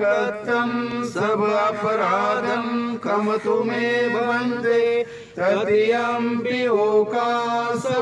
गतं सब अपराधं कम तुमे भन्ते तदीयम्पि ओकासवन्दामि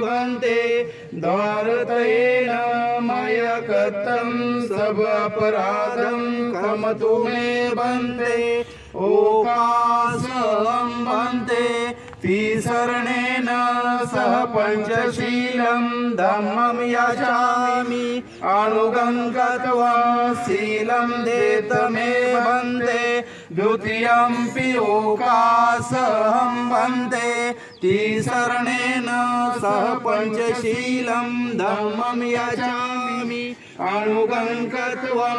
भन्ते द्वारतेन मया कथं सब अपराधं कम तुमे भन्ते ओकासम्बन्ते भन्ते तिसरणेन सह पञ्चशीलं धम्मं याचामि। अनुगं गत्वा शीलं देतमे वन्दे द्वितीयम्पि ओकासहं वन्दे तिसरणेन सह पञ्चशीलं धम्मं याचामि। अनुगं गत्वा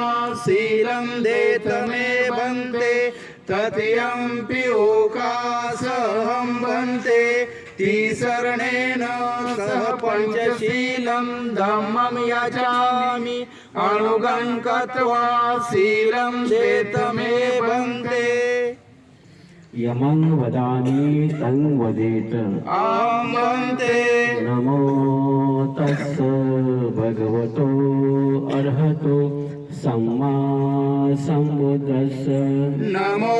शीलं देतमे वन्दे तृतीयम्पि ओकासहं वन्दे। तिसरणेन सह पञ्चशीलं धम्मं याचामि। अनुगं गत्वा शीलं देतमे वन्दे। यमं वदामि तं वदेत। आं वन्दे। नमो तस्स भगवतो अर्हतो सम्मा सम्बुद्धस्स नमो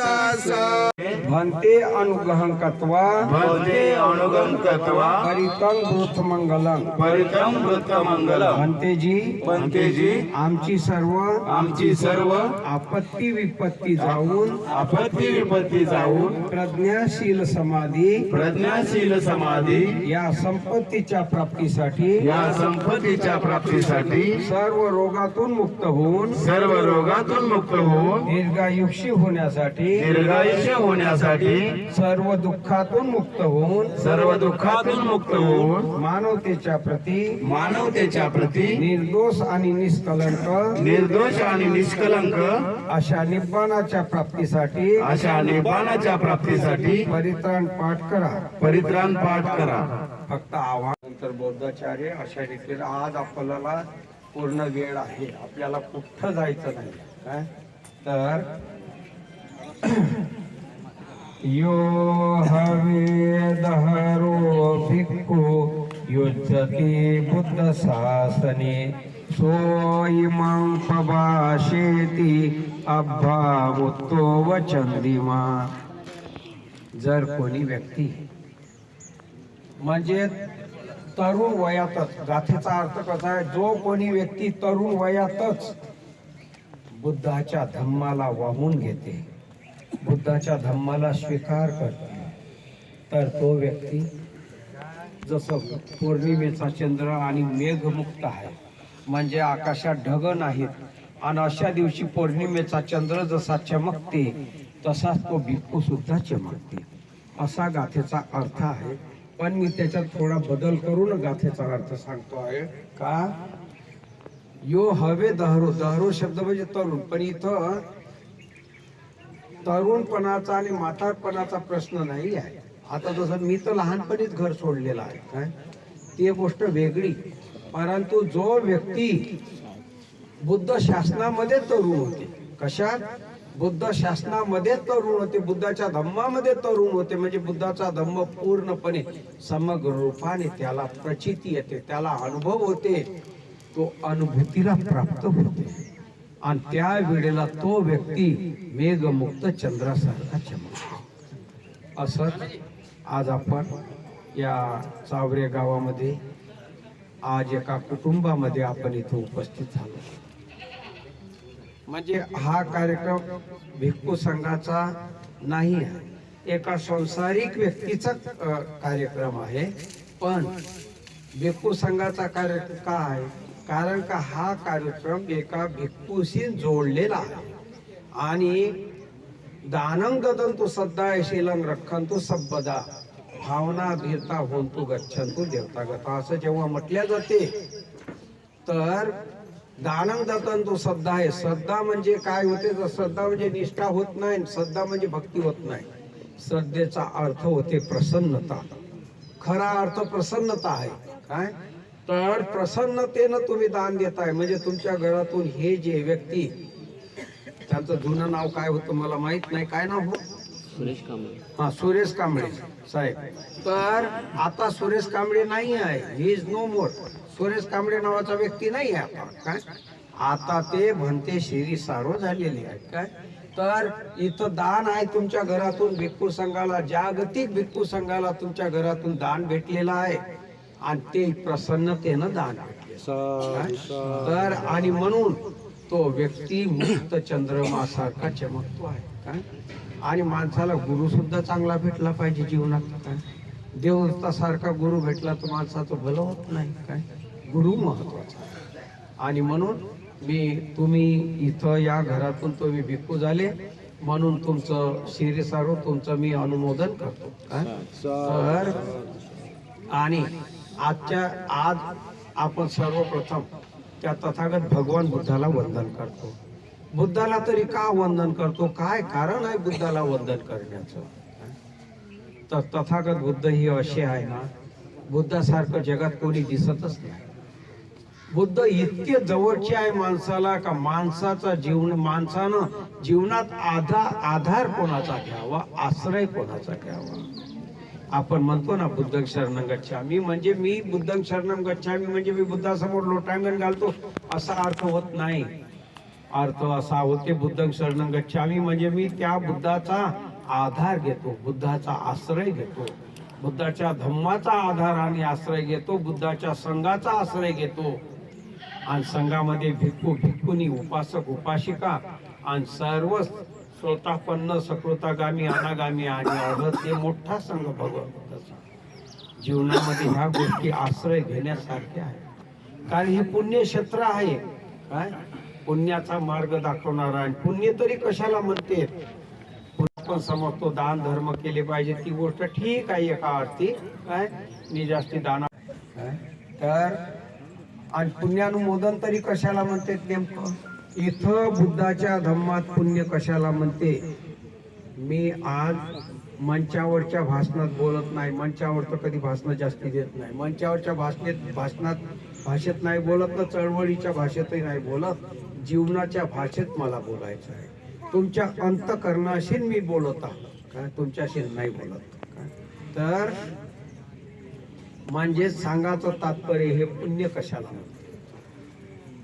तस् भन्ते अनुग्रहं कृत्वा भवते अनुगं गत्वा परितं मंगलम परितं वृत्तमङ्गलम् भन्तेजी पंतेजी आमची सर्व। आमची सर्व। आपत्ती विपत्ती जाऊन। आपत्ती विपत्ती जाऊन। प्रज्ञाशील समाधी। प्रज्ञाशील समाधी। या संपत्तीच्या प्राप्तीसाठी। या संपत्तीच्या प्राप्तीसाठी। सर्व रोगातून मुक्त होऊन। सर्व रोगातून मुक्त होऊन। दीर्घायुष्य होण्यासाठी। दीर्घायुष्य होण्यासाठी। सर्व दुःखातून मुक्त होऊन सर्व दुःखातून मुक्त होऊन मानवतेच्या प्रती मानवतेच्या प्रती निर्दोष आणि निष्कलंक निर्दोष आणि निष्कलंक अशा निब्बाणाच्या प्राप्तीसाठी अशा निबाणाच्या प्राप्तीसाठी परित्राण पाठ करा. परित्राण पाठ करा. फक्त आव्हान नंतर बौद्धाचार्य अशा रीतीने आज आपल्याला पूर्ण वेळ आहे. आपल्याला कुठं जायचं नाही. काय तर यो हवेदहरो भिक्खु भिक्खू बुद्धशासने बुद्ध शासने। सोयिमं पभाषेती वचंदिमा जर कोणी व्यक्ती म्हणजे तरुण वयातच गाथेचा अर्थ कसा आहे? जो कोणी व्यक्ती तरुण वयातच बुद्धाच्या धम्माला वाहून घेते बुद्धाच्या धम्माला स्वीकार करते. तर तो व्यक्ती जसं पौर्णिमेचा चंद्र आणि मेघमुक्त आहे म्हणजे आकाशात ढग नाहीत. आणि अशा दिवशी पौर्णिमेचा चंद्र जसा चमकते तसाच तो भिक्खू सुद्धा चमकते. असा गाथेचा अर्थ आहे. पण मी त्याच्यात थोडा बदल करून गाथेचा अर्थ सांगतो आहे. का? यो हवे दहरो दहरो शब्द म्हणजे तरुण. पण इथं तरुणपणाचा आणि म्हातारपणाचा प्रश्न नाही आहे. आता जसं मी तर लहानपणीच घर सोडलेलं आहे काय? ती गोष्ट वेगळी. परंतु जो व्यक्ती बुद्ध शासनामध्ये तरुण होते कशात? बुद्ध शासनामध्ये तरुण होते बुद्धाच्या धम्मामध्ये तरुण होते म्हणजे बुद्धाचा धम्म पूर्णपणे समग्र रूपाने त्याला प्रचिती येते त्याला अनुभव होते तो अनुभूतीला प्राप्त होते. आणि त्या वेळेला तो व्यक्ती मेघमुक्त चंद्रासारखा चमक असं आज आपण या चावरे गावामध्ये आज एका कुटुंबामध्ये आपण इथं उपस्थित झालो. म्हणजे हा कार्यक्रम भिक्खू संघाचा नाही आहे. एका संसारिक व्यक्तीचा कार्यक्रम आहे. पण भिक्खू संघाचा कार्यक्रम का आहे? कारण का हा कार्यक्रम एका भिक्खूशी जोडलेला आहे. आणि दानं ददंतु सद्दा शीलं रखंतु सबदा भावना भीरता होंतु देवता देवतागता. असं जेव्हा म्हटल्या जाते तर दानं तो श्रद्धा आहे श्रद्धा म्हणजे काय होते? तर श्रद्धा म्हणजे निष्ठा होत नाही श्रद्धा म्हणजे भक्ती होत नाही. श्रद्धेचा अर्थ होते प्रसन्नता. खरा अर्थ प्रसन्नता आहे. काय? तर प्रसन्नतेनं तुम्ही दान देताय. म्हणजे तुमच्या घरातून हे जे व्यक्ती त्यांचं जुनं नाव काय होतं मला माहीत नाही. काय नाव हो? सुरेश कांबळे. हा सुरेश कांबळे. साहेब. तर आता सुरेश कांबळे नाही आहे. He is no more Suresh Kamble नावाचा व्यक्ती नाही आहे आता. काय? आता ते म्हणते शिरी सारो झालेली आहे. काय? तर इथं दान आहे तुमच्या घरातून. भिक्खू संघाला जागतिक भिक्खू संघाला तुमच्या घरातून दान भेटलेलं आहे. आणि ते प्रसन्नतेनं दान? तर आणि म्हणून तो व्यक्ती मुक्त चंद्रमासारखा चमकतो आहे. काय आणि माणसाला गुरु सुद्धा चांगला भेटला पाहिजे जीवनात. काय देवतासारखा गुरु भेटला तर माणसाचं भलं होत नाही. काय गुरु महत्त्वाचा. आणि म्हणून मी तुम्ही इथं या घरातून तुम्ही भिक्खू झाले म्हणून तुमचं शिरीसारो तुमचं मी अनुमोदन करतो. काय तर आणि आजच्या आज आपण सर्वप्रथम त्या तथागत भगवान बुद्धाला वंदन करतो. बुद्धाला तरी का वंदन करतो? काय कारण आहे बुद्धाला वंदन करण्याचं? तर तथागत बुद्ध ही असे आहे ना बुद्धासारखं जगात कोणी दिसतच नाही. बुद्ध इतके जवळचे आहे माणसाला का माणसाचा जीवन माणसानं जीवनात आधा आधार कोणाचा घ्यावा? आश्रय कोणाचा घ्यावा? आपण म्हणतो ना बुद्ध शरणं गच्छामी. म्हणजे मी बुद्ध शरणम गच्छामी म्हणजे मी बुद्धासमोर लोटांगण घालतो असा अर्थ होत नाही. अर्थ असा होते बुद्ध शरणम गच्छामी म्हणजे मी त्या बुद्धाचा आधार घेतो बुद्धाचा आश्रय घेतो. बुद्धाच्या धम्माचा आधार आणि आश्रय घेतो बुद्धाच्या संघाचा आश्रय घेतो. आणि संघामध्ये भिक्खू भिक्खुनी उपासक उपासिका आणि सर्व श्रोतापन्न सकृतागामी अनागामी आणि अर्हत हे मोठा संघ भगवंताचा जीवनामध्ये ह्या गोष्टी आश्रय घेण्यासारख्या आहे कारण हे पुण्यक्षेत्र आहे. काय? पुण्याचा मार्ग दाखवणारा आणि पुण्य तरी कशाला म्हणते? आपण समजतो दान धर्म केले पाहिजे ती गोष्ट ठीक आहे एका अर्थी. काय? मी जास्ती दाना तर आणि पुण्यानुमोदन तरी कशाला म्हणते नेमकं? इथं बुद्धाच्या धम्मात पुण्य कशाला म्हणते? मी आज मंचावरच्या भाषणात बोलत नाही मंचावर तर कधी भाषणं जास्ती देत नाही. मंचावरच्या भाषणेत भाषणात भाषेत नाही बोलत तर चळवळीच्या भाषेतही नाही बोलत. जीवनाच्या भाषेत मला बोलायचं आहे. तुमच्या अंतकरणाशी मी बोलत आहे. काय? तुमच्याशी नाही बोलत. काय? तर म्हणजे सांगायचं तात्पर्य हे पुण्य कशाला म्हणतात?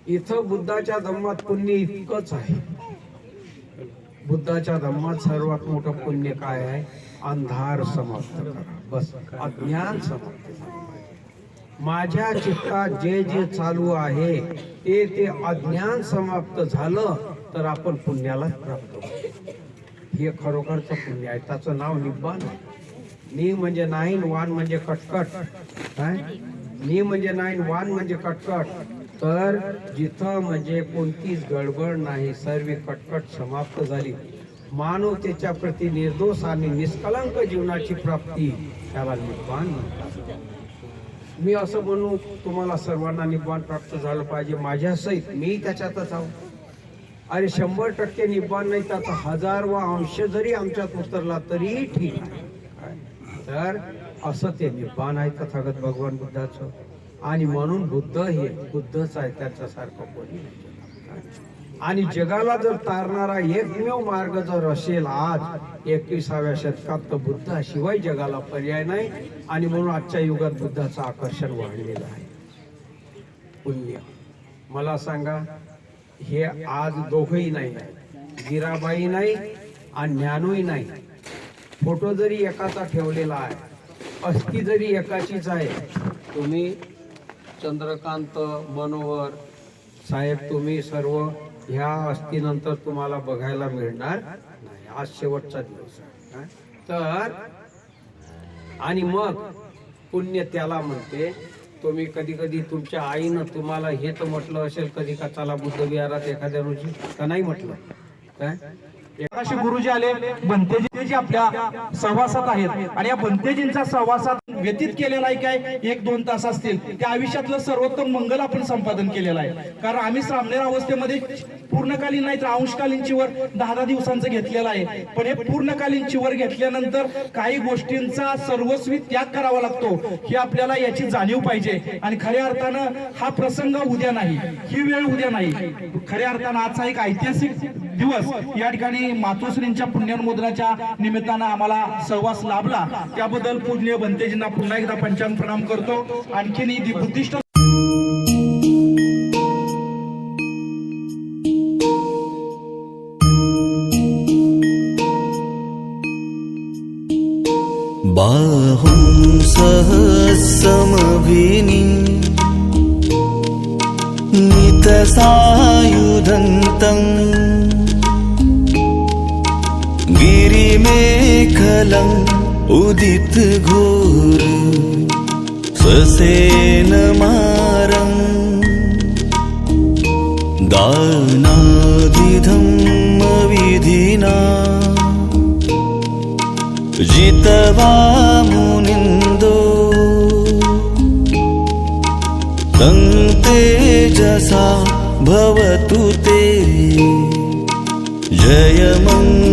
इथं बुद्धाच्या धम्मात पुण्य इतकंच आहे. बुद्धाच्या धम्मात सर्वात मोठं पुण्य काय आहे? अंधार समाप्त करा. बस अज्ञान समाप्त झालं माझ्या चित्तात जे जे चालू आहे ते ते अज्ञान समाप्त झालं तर आपण पुण्याला प्राप्त हे खरोखरचं पुण्य आहे. त्याचं नाव निब्बान नी म्हणजे नाईन वान म्हणजे कटकट. काय? नी म्हणजे नाईन वान म्हणजे कटकट. तर जिथं म्हणजे कोणतीच गडबड नाही सर्व कटकट समाप्त झाली. मानवतेच्या प्रती निर्दोष आणि निष्कलंक जीवनाची प्राप्ती त्याला निब्बान म्हणतात. मी असं म्हणू तुम्हाला सर्वांना निब्बान प्राप्त झालं पाहिजे. माझ्या सहित मी त्याच्यातच आहो. अरे शंभर टक्के निब्बान नाही त्याचा हजारवा अंश जरी आमच्यात उतरला तरी ठीक आहे. तर असं ते निब्बान आहे तथागत भगवान बुद्धाचं. आणि म्हणून बुद्ध हे बुद्धच आहे त्याच्यासारखं कोणी आणि जगाला जर तारणारा एकमेव मार्ग जर असेल आज एकविसाव्या शतकात तर बुद्धाशिवाय जगाला पर्याय नाही. आणि म्हणून आजच्या युगात बुद्धाचं आकर्षण वाढलेलं आहे. पुण्य. मला सांगा हे आज दोघही नाही. गिराबाई नाही आणि ज्ञानूही नाही. फोटो जरी एकाचा ठेवलेला आहे अस्थि जरी एकाचीच आहे तुम्ही चंद्रकांत मनोहर साहेब तुम्ही सर्व ह्या अस्थीनंतर तुम्हाला बघायला मिळणार नाही. आज शेवटचा दिवस आहे. तर आणि मग पुण्य त्याला म्हणते तुम्ही कधी कधी तुमच्या आईनं तुम्हाला हे तर म्हटलं असेल कधी का चला बुद्ध विहारात एखाद्या रोजी का नाही म्हटलं? काय गुरुजी आले बनतेजी आपल्या सहवासात आहेत. आणि या बनतेजींच्या सहवासात व्यतीत केलेला आहे काय? एक दोन तास असतील. त्या आयुष्यातलं सर्वोत्तम मंगल आपण संपादन केलेलं आहे. कारण आम्ही श्रामनेर अवस्थेमध्ये पूर्णकालीन नाही तर अंशकालीन चिवर दहा दहा दिवसांचं घेतलेलं आहे. पण हे पूर्णकालीन चिवर घेतल्यानंतर काही गोष्टींचा सर्वस्वी त्याग करावा लागतो. हे आपल्याला याची जाणीव पाहिजे. आणि खऱ्या अर्थानं हा प्रसंग उद्या नाही. ही वेळ उद्या नाही. खऱ्या अर्थानं आजचा एक ऐतिहासिक दिवस या ठिकाणी मातोश्रींच्या पुण्यानुमोदनाच्या निमित्तानं आम्हाला सहवास लाभला. त्याबद्दल पूज्य त्यांना पुन्हा एकदा पंचांग प्रणाम करतो. आणखीन ही बुद्धिस्ट बाहुं सहसमभिनि नितसायुधन्तम् गिरिमेखलम् उदित घोर ससेन मारम् दानादिधम्म विधिना। जितवा मुनिन्दो तं तेजसा भवतु ते। जयमङ्गलानि